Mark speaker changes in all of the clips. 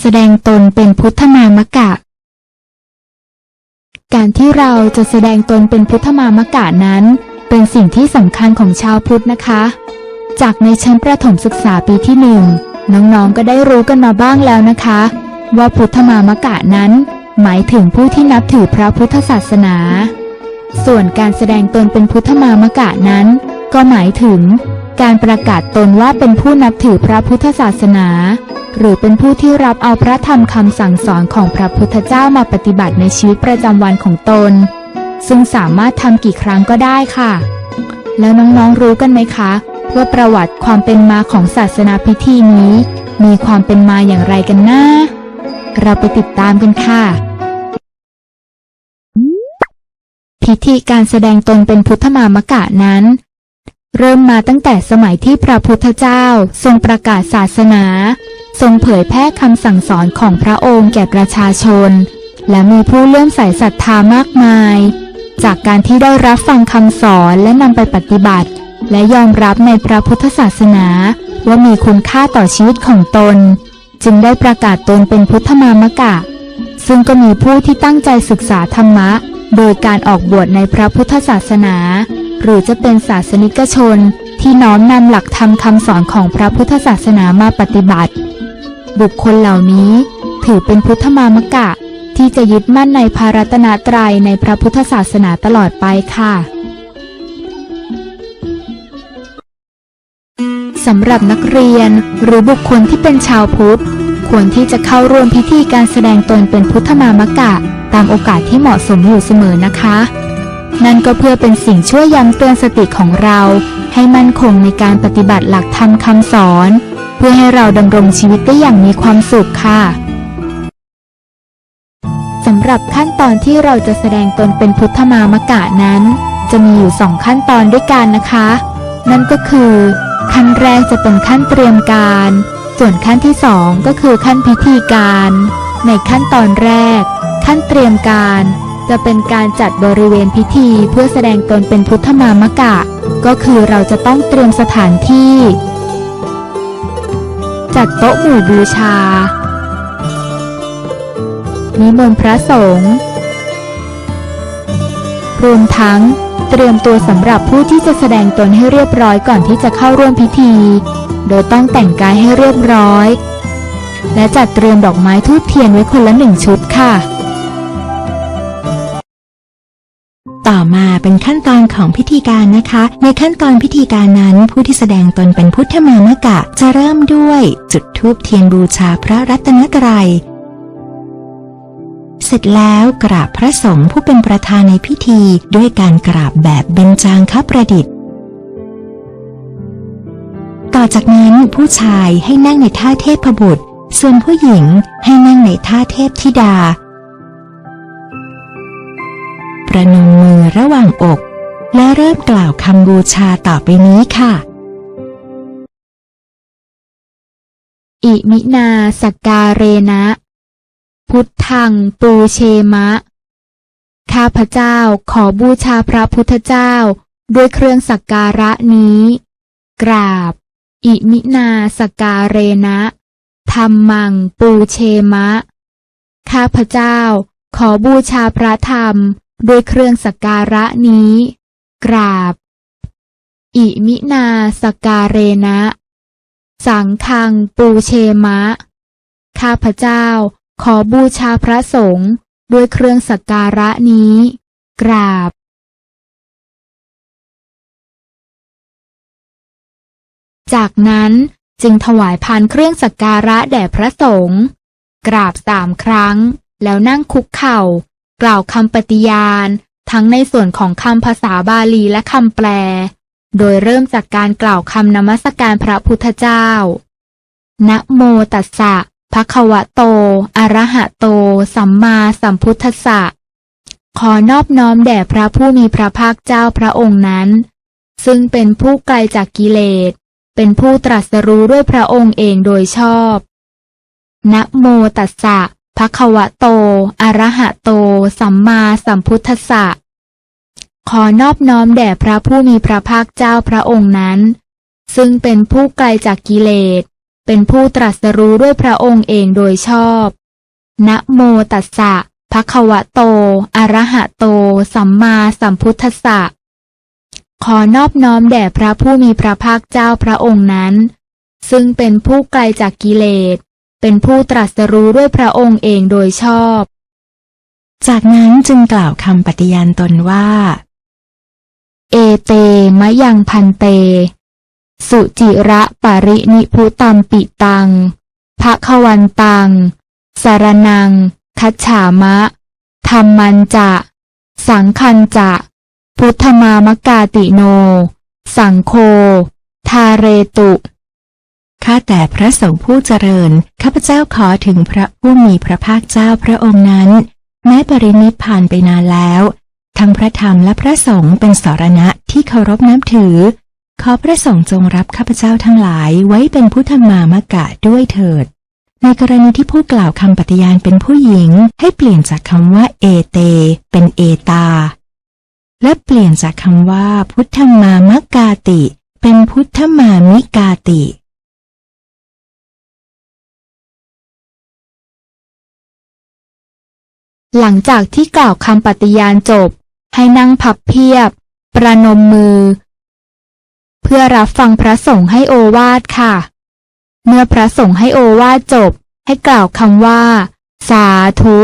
Speaker 1: แสดงตนเป็นพุทธมามกะ การที่เราจะแสดงตนเป็นพุทธมามกะนั้น เป็นสิ่งที่สำคัญของชาวพุทธนะคะ จากในชั้นประถมศึกษาปีที่หนึ่งน้องๆก็ได้รู้กันมาบ้างแล้วนะคะ ว่าพุทธมามกะนั้น หมายถึงผู้ที่นับถือพระพุทธศาสนา ส่วนการแสดงตนเป็นพุทธมามกะนั้น ก็หมายถึง การประกาศตนว่าเป็นผู้นับถือพระพุทธศาสนา หรือเป็นผู้ที่รับเอาพระธรรมคำสั่งสอนของพระพุทธเจ้ามาปฏิบัติในชีวิตประจำวันของตน ซึ่งสามารถทำกี่ครั้งก็ได้ค่ะ แล้วน้องๆรู้กันไหมคะ ว่าประวัติความเป็นมาของศาสนาพิธีนี้ มีความเป็นมาอย่างไรกันนะเราไปติดตามกันค่ะพิธีการแสดงตนเป็นพุทธมามกะนั้น เริ่มมาตั้งแต่สมัยที่พระพุทธเจ้าทรงประกาศศาสนา ทรงเผยแพร่คำสั่งสอนของพระองค์แก่ประชาชน และมีผู้เลื่อมใสศรัทธามากมาย จากการที่ได้รับฟังคำสอนและนำไปปฏิบัติ และยอมรับในพระพุทธศาสนาว่ามีคุณค่าต่อชีวิตของตน จึงได้ประกาศตนเป็นพุทธมามกะ ซึ่งก็มีผู้ที่ตั้งใจศึกษาธรรมะ โดยการออกบวชในพระพุทธศาสนา หรือจะเป็นศาสนิกชนที่น้อมนำหลักธรรมคำสอนของพระพุทธศาสนามาปฏิบัติ บุคคลเหล่านี้ถือเป็นพุทธมามกะ ที่จะยึดมั่นในพระรัตนตรัยในพระพุทธศาสนาตลอดไปค่ะสำหรับนักเรียนหรือบุคคลที่เป็นชาวพุทธ ควรที่จะเข้าร่วมพิธีการแสดงตนเป็นพุทธมามกะ ตามโอกาสที่เหมาะสมอยู่เสมอนะคะ นั่นก็เพื่อเป็นสิ่งช่วยย้ำเตือนสติของเรา ให้มั่นคงในการปฏิบัติหลักธรรมคำสอน เพื่อให้เราดำรงชีวิตได้อย่างมีความสุขค่ะสำหรับขั้นตอนที่เราจะแสดงตนเป็นพุทธมามกะนั้น จะมีอยู่สองขั้นตอนด้วยกันนะคะ นั่นก็คือ ขั้นแรกจะเป็นขั้นเตรียมการ ส่วนขั้นที่สองก็คือขั้นพิธีการ ในขั้นตอนแรก ขั้นเตรียมการ จะเป็นการจัดบริเวณพิธีเพื่อแสดงตนเป็นพุทธมามกะ ก็คือเราจะต้องเตรียมสถานที่ จัดโต๊ะหมู่บูชา นิมนต์พระสงฆ์รวมทั้งเตรียมตัวสำหรับผู้ที่จะแสดงตนให้เรียบร้อยก่อนที่จะเข้าร่วมพิธี โดยต้องแต่งกายให้เรียบร้อย และจัดเตรียมดอกไม้ทูบเทียนไว้คนละหนึ่งชุดค่ะ
Speaker 2: มาเป็นขั้นตอนของพิธีการนะคะ ในขั้นตอนพิธีการนั้นผู้ที่แสดงตนเป็นพุทธมามกะ จะเริ่มด้วยจุดธูปเทียนบูชาพระรัตนตรัยเสร็จแล้วกราบพระสงฆ์ผู้เป็นประธานในพิธีด้วยการกราบแบบเบญจางคประดิษฐ์ ต่อจากนั้นผู้ชายให้นั่งในท่าเทพบุตร ส่วนผู้หญิงให้นั่งในท่าเทพธิดา ประนมมือระหว่างอก และเริ่มกล่าวคำบูชาต่อไปนี้ค่ะ
Speaker 1: อิมินาสกการเรนะ พุทธังปูเชมะ ข้าพเจ้าขอบูชาพระพุทธเจ้าด้วยเครื่องสักการะนี้ กราบ อิมินาสกการเรนะธรรมังปูเชมะ ข้าพเจ้าขอบูชาพระธรรม ด้วยเครื่องสักการะนี้ กราบ อิมินาสกการเรนะ สังฆังปูเชมะ ข้าพเจ้าขอบูชาพระสงฆ์ด้วยเครื่องสักการะนี้ กราบจากนั้นจึงถวายพานเครื่องสักการะแด่พระสงฆ์กราบสามครั้ง แล้วนั่งคุกเข่า กล่าวคำปฏิญาณ ทั้งในส่วนของคำภาษาบาลีและคำแปล โดยเริ่มจากการกล่าวคำนมัสการพระพุทธเจ้า นะโมตัสสะภะคะวะโต อะระหะโต สัมมาสัมพุทธัสสะ ขอนอบน้อมแด่พระผู้มีพระภาคเจ้าพระองค์นั้น ซึ่งเป็นผู้ไกลจากกิเลส เป็นผู้ตรัสรู้ด้วยพระองค์เองโดยชอบ นะโมตัสสะ ภะควะโต อระหะโต สัมมาสัมพุทธสะขอนอบน้อมแด่พระผู้มีพระภาคเจ้าพระองค์นั้น ซึ่งเป็นผู้ไกลจากกิเลส เป็นผู้ตรัสรู้ด้วยพระองค์เองโดยชอบ นะโมตัสสะภะคะวะโต อะระหะโต สัมมาสัมพุทธสะขอนอบน้อมแด่พระผู้มีพระภาคเจ้าพระองค์นั้น ซึ่งเป็นผู้ไกลจากกิเลส เป็นผู้ตรัสรู้ด้วยพระองค์เองโดยชอบ
Speaker 2: จากนั้นจึงกล่าวคำปฏิญาณตนว่า
Speaker 1: เอเตมะยังพันเต สุจิระปรินิพุตัมปิตังภะควันตัง สารนัง คัจฉามะ ธรรมันจะ สังคันจะ พุทธมามกาติโน สังโฆทาเรตุ
Speaker 2: ข้าแต่พระสงฆ์ผู้เจริญ ข้าพเจ้าขอถึงพระผู้มีพระภาคเจ้าพระองค์นั้น แม้ปรินิพพานไปนานแล้ว ทั้งพระธรรมและพระสงฆ์เป็นสารณะที่เคารพนับถือ ขอพระสงฆ์จงรับข้าพเจ้าทั้งหลายไว้เป็นพุทธมามกะด้วยเถิด ในกรณีที่ผู้กล่าวคำปฏิญาณเป็นผู้หญิง ให้เปลี่ยนจากคำว่าเอเต เป็นเอตา และเปลี่ยนจากคำว่าพุทธมามกาติ เป็นพุทธมามิกาติ
Speaker 1: หลังจากที่กล่าวคำปฏิญาณจบ ให้นั่งพับเพียบ ประนมมือ เพื่อรับฟังพระสงฆ์ให้โอวาทค่ะ เมื่อพระสงฆ์ให้โอวาทจบ ให้กล่าวคำว่า สาธุ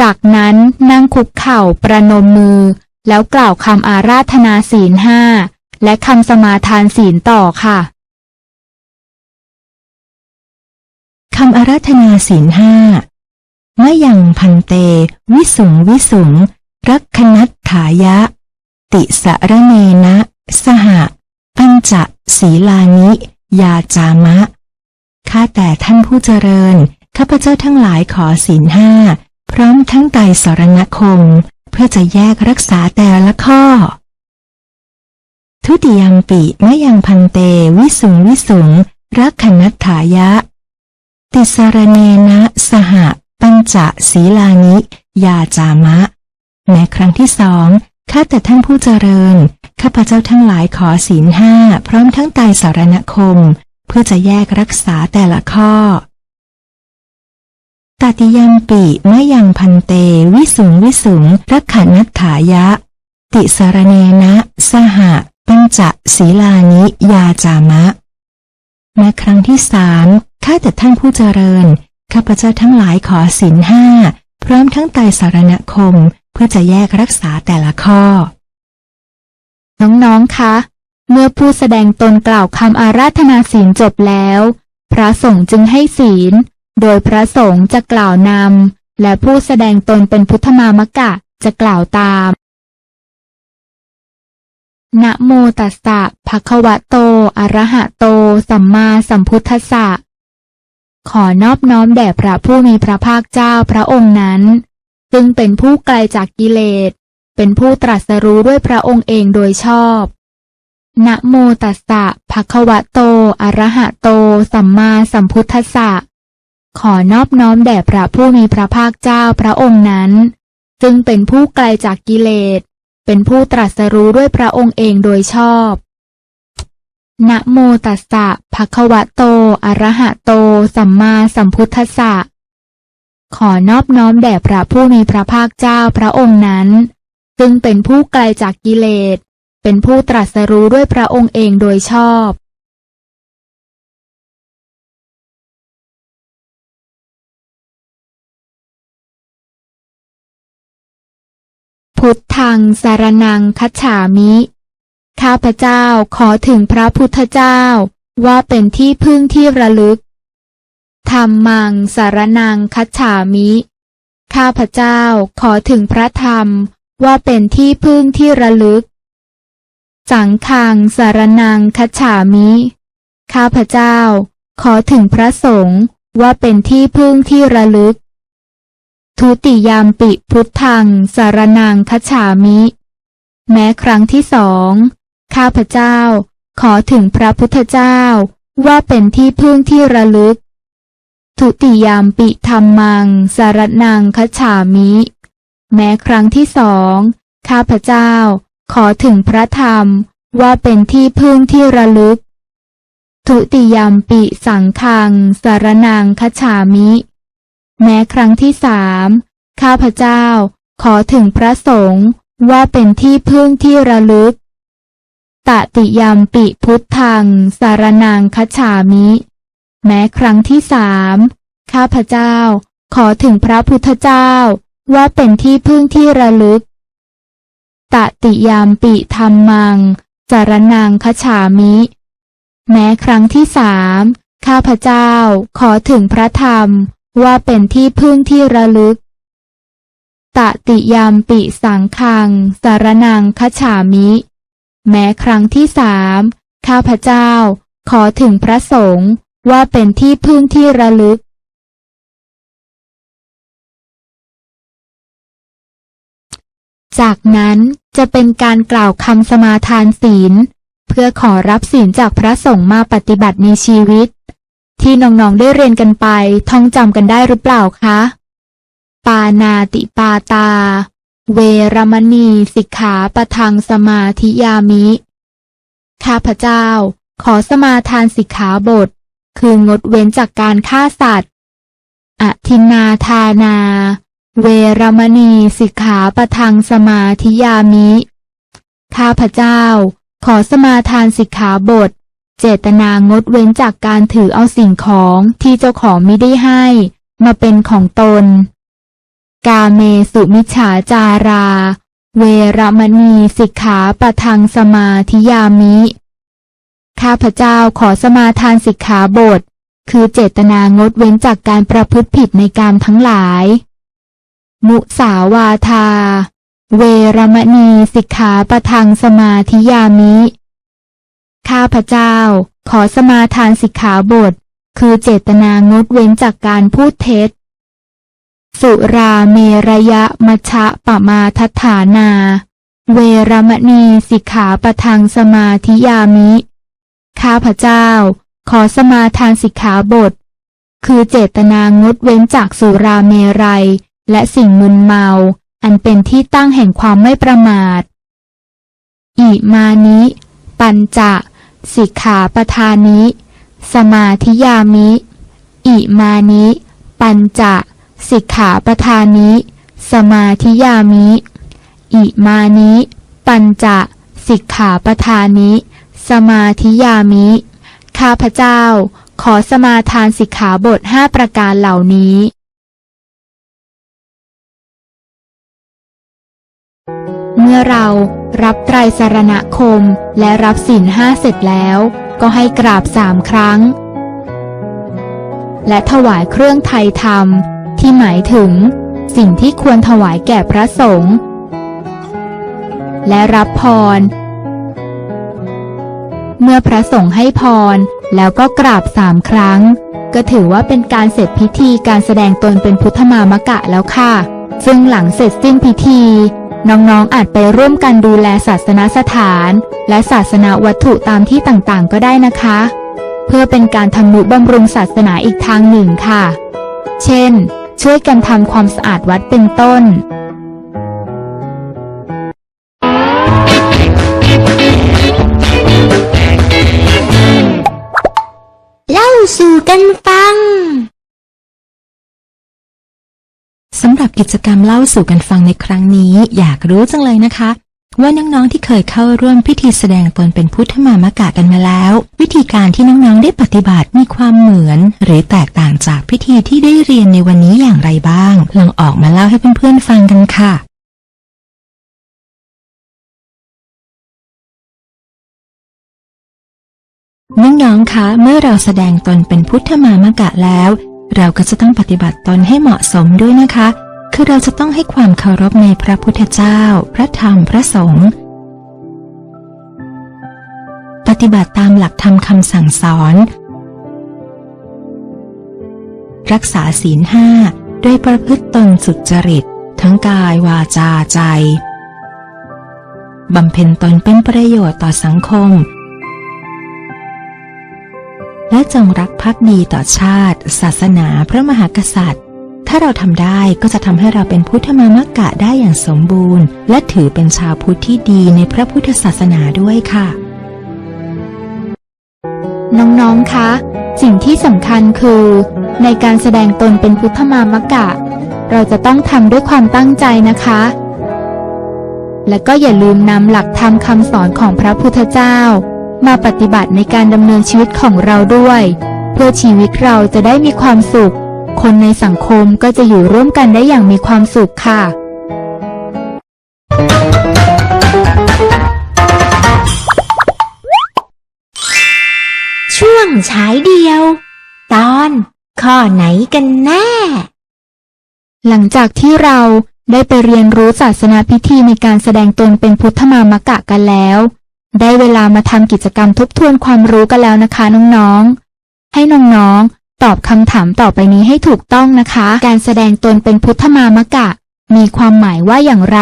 Speaker 1: จากนั้นนั่งคุกเข่าประนมมือ แล้วกล่าวคำอาราธนาศีลห้าและคำสมาทานศีลต่อค่ะ
Speaker 2: คำอาราธนาศีลห้า มะยังพันเต วิสุงวิสุงรักขนัตถายะ ติสระเนนะ สหะปัญจศีลานิ ยาจามะ ข้าแต่ท่านผู้เจริญ ข้าพเจ้าทั้งหลายขอศีลห้า พร้อมทั้งไตสรณคม เพื่อจะแยกรักษาแต่ละข้อ ทุติยมปิมะยังพันเต วิสุงวิสุงรักขนัตถายะ ติสรเนนะ สห ปัญจศีลานิ ยาจามะ ในครั้งที่สองข้าแต่ท่านผู้เจริญ ข้าพเจ้าทั้งหลายขอศีลห้าพร้อมทั้งไตรสารณคม เพื่อจะแยกรักษาแต่ละข้อตติยมปิมะยังพันเต วิสุงวิสุงรักขานัตถายะ ติสารเนนะ สหปัญจศีลานิ ยาจามะในครั้งที่สามข้าแต่ท่านผู้เจริญ ข้าพเจ้าทั้งหลายขอศีลห้าพร้อมทั้งไตรสารณคมเพื่อจะแยกรักษาแต่ละข้อ
Speaker 1: น้องๆ คะ เมื่อผู้แสดงตนกล่าวคำอาราธนาศีลจบแล้ว พระสงฆ์จึงให้ศีล โดยพระสงฆ์จะกล่าวนำ และผู้แสดงตนเป็นพุทธมามกะจะกล่าวตาม นะโมตัสสะภะคะวะโต อะระหะโต สัมมาสัมพุทธัสสะ ขอนอบน้อมแด่พระผู้มีพระภาคเจ้าพระองค์นั้น ซึ่งเป็นผู้ไกลจากกิเลส เป็นผู้ตรัสรู้ด้วยพระองค์เองโดยชอบนะโมตัสสะภะคะวะโต อะระหะโต สัมมาสัมพุทธัสสะ ขอนอบน้อมแด่พระผู้มีพระภาคเจ้าพระองค์นั้น ซึ่งเป็นผู้ไกลจากกิเลส เป็นผู้ตรัสรู้ด้วยพระองค์เองโดยชอบ นะโมตัสสะภะคะวะโต อะระหะโต สัมมาสัมพุทธัสสะ ขอนอบน้อมแด่พระผู้มีพระภาคเจ้าพระองค์นั้น ซึ่งเป็นผู้ไกลจากกิเลส เป็นผู้ตรัสรู้ด้วยพระองค์เองโดยชอบ พุทธังสารนังคัจฉามิ ข้าพเจ้าขอถึงพระพุทธเจ้า ว่าเป็นที่พึ่งที่ระลึกธรรมังสารนังคัจฉามิ ข้าพเจ้าขอถึงพระธรรมว่าเป็นที่พึ่งที่ระลึก สังฆังสารนังคัจฉามิ ข้าพเจ้า ขอถึงพระสงฆ์ว่าเป็นที่พึ่งที่ระลึก ทุติยามปิพุทธังสารนังคัจฉามิ แม้ครั้งที่สอง ข้าพเจ้า ขอถึงพระพุทธเจ้า ว่าเป็นที่พึ่งที่ระลึก ทุติยามปิธรรมัง สารนังคฉามิ แม้ครั้งที่สองข้าพเจ้า ขอถึงพระธรรมว่าเป็นที่พึ่งที่ระลึก ทุติยามปิสังคัง สารนังคฉามิ แม้ครั้งที่สามข้าพเจ้า ขอถึงพระสงฆ์ว่าเป็นที่พึ่งที่ระลึก ตติยามปิพุทธัง สารนังคฉามิ แม้ครั้งที่สามข้าพเจ้า ขอถึงพระพุทธเจ้า ว่าเป็นที่พึ่งที่ระลึก ตติยามปิธรรมัง สารนังคฉามิ แม้ครั้งที่สามข้าพเจ้า ขอถึงพระธรรม ว่าเป็นที่พึ่งที่ระลึก ตติยามปิสังคัง สารนังคฉามิ แม้ครั้งที่สามข้าพเจ้าขอถึงพระสงฆ์ว่าเป็นที่พึ่งที่ระลึก จากนั้นจะเป็นการกล่าวคำสมาทานศีล เพื่อขอรับศีลจากพระสงฆ์มาปฏิบัติในชีวิต ที่น้องๆได้เรียนกันไปท่องจำกันได้หรือเปล่าคะ ปานาติปาตา เวรมณีสิกขาปะทังสมาธิยามิ ข้าพเจ้า ขอสมาทานสิกขาบท คืองดเว้นจากการฆ่าสัตว์อทินาทานา เวรมณีสิกขาปะทังสมาธิยามิ ข้าพเจ้า ขอสมาทานสิกขาบท เจตนางดเว้นจากการถือเอาสิ่งของที่เจ้าของมิได้ให้ มาเป็นของตน กาเมสุมิฉาจารา เวรมณีสิกขาปะทังสมาธิยามิ ข้าพเจ้าขอสมาทานสิกขาบท คือเจตนางดเว้นจากการประพฤติผิดในกามทั้งหลาย มุสาวาทา เวรมณีสิกขาปะทังสมาธิยามิ ข้าพเจ้า ขอสมาทานสิกขาบท คือเจตนางดเว้นจากการพูดเท็จ สุราเมรยะมัชะปะมาทัฐานา เวรมณีสิกขาปะทังสมาธิยามิ ข้าพเจ้า ขอสมาทานสิกขาบท คือเจตนางดเว้นจากสุราเมรัย และสิ่งมึนเมา อันเป็นที่ตั้งแห่งความไม่ประมาท อิมานิ ปัญจะ สิกขาปทานิ สมาธิยามิ อิมานิ ปัญจะ สิกขาปทานิ สมาธิยามิ อิมานิ ปัญจะสิกขาปทานิ สมาธิยามิ ข้าพเจ้า ขอสมาทานสิกขาบทห้าประการเหล่านี้ เมื่อเรารับไตรสรณคมและรับศีลห้าเสร็จแล้ว ก็ให้กราบสามครั้ง และถวายเครื่องไทยธรรม ที่หมายถึง สิ่งที่ควรถวายแก่พระสงฆ์และรับพร เมื่อพระสงฆ์ให้พรแล้วก็กราบสามครั้ง ก็ถือว่าเป็นการเสร็จพิธีการแสดงตนเป็นพุทธมามกะแล้วค่ะ ซึ่งหลังเสร็จสิ้นพิธี น้องๆอาจไปร่วมกันดูแลศาสนสถาน และศาสนาวัตถุตามที่ต่างๆ ก็ได้นะคะ เพื่อเป็นการทำนุบำรุงศาสนาอีกทางหนึ่งค่ะ เช่น ช่วยกันทำความสะอาดวัดเป็นต้น
Speaker 3: เล่าสู่กันฟัง
Speaker 2: สำหรับกิจกรรมเล่าสู่กันฟังในครั้งนี้ อยากรู้จังเลยนะคะ ว่าน้องๆที่เคยเข้าร่วมพิธีแสดงตนเป็นพุทธมามกะกันมาแล้ว วิธีการที่น้องๆได้ปฏิบัติมีความเหมือน หรือแตกต่างจากพิธีที่ได้เรียนในวันนี้อย่างไรบ้าง ลองออกมาเล่าให้เพื่อนๆฟังกันค่ะน้องๆคะ เมื่อเราแสดงตนเป็นพุทธมามกะแล้ว เราก็จะต้องปฏิบัติตนให้เหมาะสมด้วยนะคะ คือเราจะต้องให้ความเคารพในพระพุทธเจ้า พระธรรมพระสงฆ์ปฏิบัติตามหลักธรรมคำสั่งสอน รักษาศีลห้าโดยประพฤติตนสุจริต ทั้งกายวาจาใจบำเพ็ญตนเป็นประโยชน์ต่อสังคม และจงรักภักดีต่อชาติ ศาสนาพระมหากษัตริย์ ถ้าเราทำได้ก็จะทำให้เราเป็นพุทธมามกะได้อย่างสมบูรณ์ และถือเป็นชาวพุทธที่ดีในพระพุทธศาสนาด้วยค่ะ
Speaker 1: น้องๆ คะ สิ่งที่สำคัญคือ ในการแสดงตนเป็นพุทธมามกะ เราจะต้องทำด้วยความตั้งใจนะคะ และก็อย่าลืมนำหลักธรรมคำสอนของพระพุทธเจ้า มาปฏิบัติในการดำเนินชีวิตของเราด้วย เพื่อชีวิตเราจะได้มีความสุข คนในสังคมก็จะอยู่ร่วมกันได้อย่างมีความสุขค่ะ
Speaker 3: ช่วงฉายเดียว ตอนข้อไหนกันแน่
Speaker 1: หลังจากที่เราได้ไปเรียนรู้ศาสนาพิธีในการแสดงตนเป็นพุทธมามกะกันแล้ว ได้เวลามาทำกิจกรรมทบทวนความรู้กันแล้วนะคะน้องๆ ให้น้องๆ ตอบคำถามต่อไปนี้ให้ถูกต้องนะคะ การแสดงตนเป็นพุทธมามกะ มีความหมายว่าอย่างไร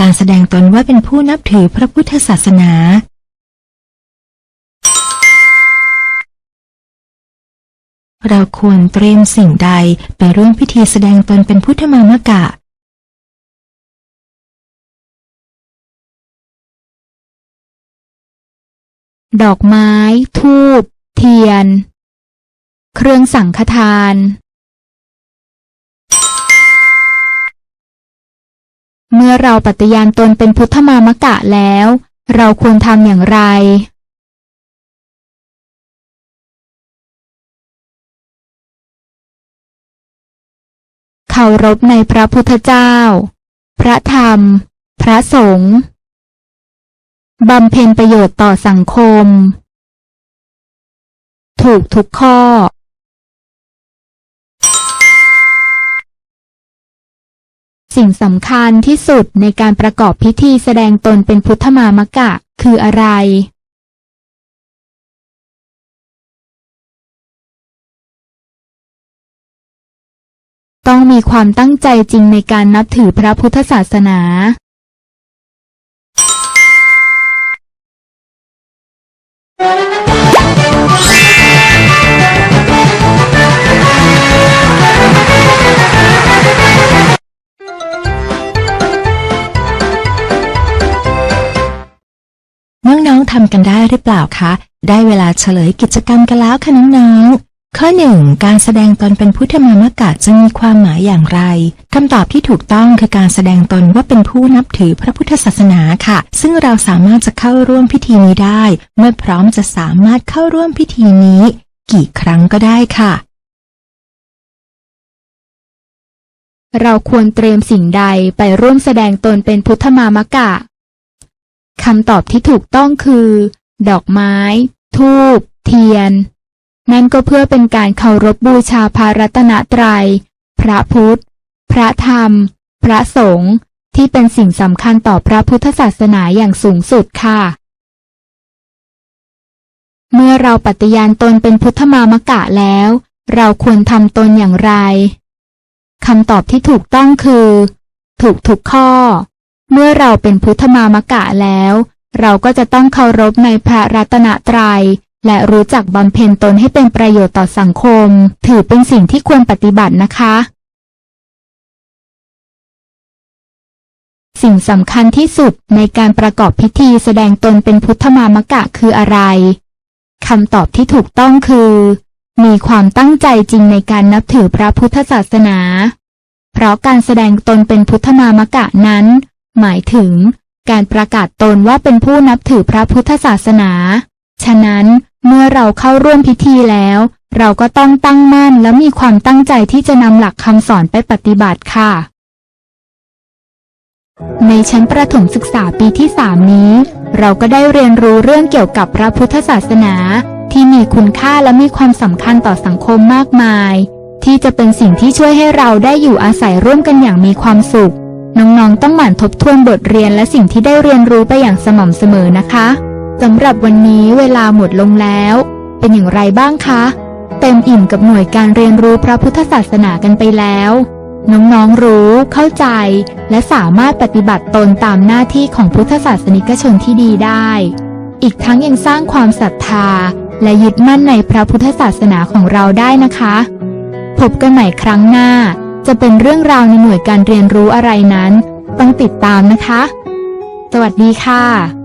Speaker 2: การแสดงตนว่าเป็นผู้นับถือพระพุทธศาสนา เราควรเตรียมสิ่งใดไปร่วมพิธีแสดงตนเป็นพุทธมามกะ
Speaker 1: ดอกไม้ ทูบ เทียน เครื่องสังฆทาน เมื่อเราปฏิญาณตนเป็นพุทธมามกะแล้ว เราควรทำอย่างไร เคารพในพระพุทธเจ้า พระธรรม พระสงฆ์ บำเพ็ญประโยชน์ต่อสังคม ถูกทุกข้อ สิ่งสำคัญที่สุดในการประกอบพิธีแสดงตนเป็นพุทธมามกะ คืออะไร ต้องมีความตั้งใจจริงในการนับถือพระพุทธศาสนา
Speaker 2: น้องๆทำกันได้หรือเปล่าคะ ได้เวลาเฉลยกิจกรรมกันแล้วค่ะน้องๆ ข้อหนึ่งการแสดงตนเป็นพุทธมามกะจะมีความหมายอย่างไรคำตอบที่ถูกต้องคือการแสดงตนว่าเป็นผู้นับถือพระพุทธศาสนาค่ะ ซึ่งเราสามารถจะเข้าร่วมพิธีนี้ได้ เมื่อพร้อมจะสามารถเข้าร่วมพิธีนี้ กี่ครั้งก็ได้ค่ะ
Speaker 1: เราควรเตรียมสิ่งใดไปร่วมแสดงตนเป็นพุทธมามกะคำตอบที่ถูกต้องคือ ดอกไม้ ทูบ เทียน นั่นก็เพื่อเป็นการเคารพบูชาพระรัตนตรัย พระพุทธ พระธรรม พระสงฆ์ที่เป็นสิ่งสำคัญต่อพระพุทธศาสนาอย่างสูงสุดค่ะ เมื่อเราปฏิญาณตนเป็นพุทธมามกะแล้ว เราควรทำตนอย่างไรคำตอบที่ถูกต้องคือ ถูกทุกข้อ เมื่อเราเป็นพุทธมามกะแล้ว เราก็จะต้องเคารพในพระรัตนตรัย และรู้จักบำเพ็ญตนให้เป็นประโยชน์ต่อสังคม ถือเป็นสิ่งที่ควรปฏิบัตินะคะ สิ่งสำคัญที่สุดในการประกอบพิธีแสดงตนเป็นพุทธมามกะคืออะไรคำตอบที่ถูกต้องคือ มีความตั้งใจจริงในการนับถือพระพุทธศาสนา เพราะการแสดงตนเป็นพุทธมามกะนั้น หมายถึง การประกาศตนว่าเป็นผู้นับถือพระพุทธศาสนา ฉะนั้นเมื่อเราเข้าร่วมพิธีแล้ว เราก็ต้องตั้งมั่นและมีความตั้งใจที่จะนำหลักคำสอนไปปฏิบัติค่ะ ในชั้นประถมศึกษาปีที่3นี้ เราก็ได้เรียนรู้เรื่องเกี่ยวกับพระพุทธศาสนา ที่มีคุณค่าและมีความสำคัญต่อสังคมมากมาย ที่จะเป็นสิ่งที่ช่วยให้เราได้อยู่อาศัยร่วมกันอย่างมีความสุข น้องๆต้องหมั่นทบทวนบทเรียนและสิ่งที่ได้เรียนรู้ไปอย่างสม่ำเสมอนะคะ สำหรับวันนี้เวลาหมดลงแล้ว เป็นอย่างไรบ้างคะ เต็มอิ่มกับหน่วยการเรียนรู้พระพุทธศาสนากันไปแล้ว น้องๆรู้ เข้าใจ และสามารถปฏิบัติตนตามหน้าที่ของพุทธศาสนิกชนที่ดีได้ อีกทั้งยังสร้างความศรัทธา และยึดมั่นในพระพุทธศาสนาของเราได้นะคะ พบกันใหม่ครั้งหน้า จะเป็นเรื่องราวในหน่วยการเรียนรู้อะไรนั้น ต้องติดตามนะคะ สวัสดีค่ะ